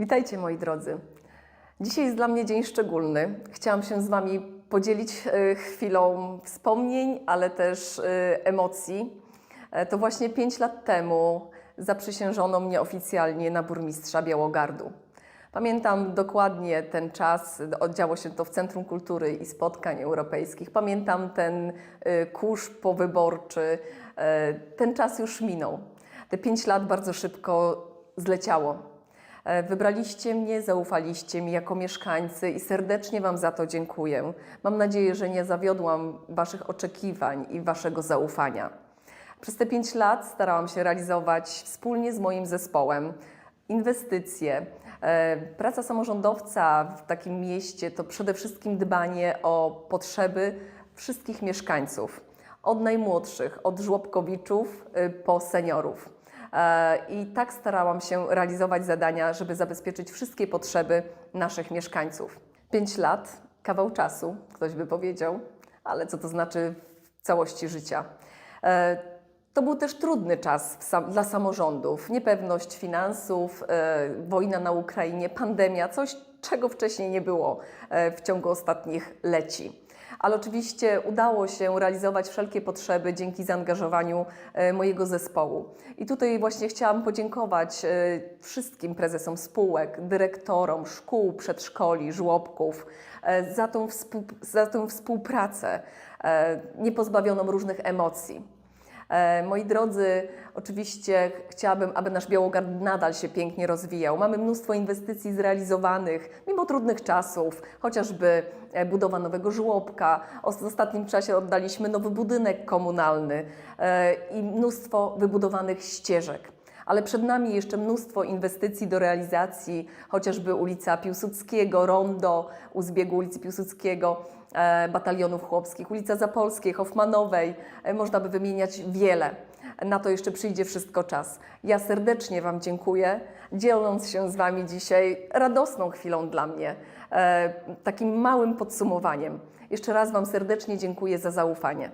Witajcie moi drodzy. Dzisiaj jest dla mnie dzień szczególny. Chciałam się z Wami podzielić e, chwilą wspomnień, ale też e, emocji. E, To właśnie pięć lat temu zaprzysiężono mnie oficjalnie na burmistrza Białogardu. Pamiętam dokładnie ten czas, oddziało się to w Centrum Kultury i Spotkań Europejskich. Pamiętam ten kurz powyborczy. Ten czas już minął. Te pięć lat bardzo szybko zleciało. E, Wybraliście mnie, zaufaliście mi jako mieszkańcy i serdecznie Wam za to dziękuję. Mam nadzieję, że nie zawiodłam Waszych oczekiwań i Waszego zaufania. Przez te pięć lat starałam się realizować wspólnie z moim zespołem inwestycje. E, Praca samorządowca w takim mieście to przede wszystkim dbanie o potrzeby wszystkich mieszkańców. Od najmłodszych, od żłobkowiczów y, po seniorów. E, I tak starałam się realizować zadania, żeby zabezpieczyć wszystkie potrzeby naszych mieszkańców. Pięć lat, kawał czasu, ktoś by powiedział, ale co to znaczy w całości życia? E, To był też trudny czas dla samorządów. Niepewność finansów, e, wojna na Ukrainie, pandemia, coś, czego wcześniej nie było w ciągu ostatnich leci ale oczywiście udało się realizować wszelkie potrzeby dzięki zaangażowaniu e, mojego zespołu. I tutaj właśnie chciałam podziękować e, wszystkim prezesom spółek, dyrektorom szkół, przedszkoli, żłobków e, za tą, za tą współpracę niepozbawioną różnych emocji. E, Moi drodzy, oczywiście chciałabym, aby nasz Białogard nadal się pięknie rozwijał. Mamy mnóstwo inwestycji zrealizowanych, mimo trudnych czasów, chociażby e, budowa nowego żłobka. W ostatnim czasie oddaliśmy nowy budynek komunalny e, i mnóstwo wybudowanych ścieżek. Ale przed nami jeszcze mnóstwo inwestycji do realizacji, chociażby ulica Piłsudskiego, Rondo u zbiegu ulicy Piłsudskiego, batalionów chłopskich, ulica Zapolskiej, Hoffmanowej. E, można by wymieniać wiele. Na to jeszcze przyjdzie wszystko czas. Ja serdecznie Wam dziękuję, dzieląc się z Wami dzisiaj radosną chwilą dla mnie, e, takim małym podsumowaniem. Jeszcze raz Wam serdecznie dziękuję za zaufanie.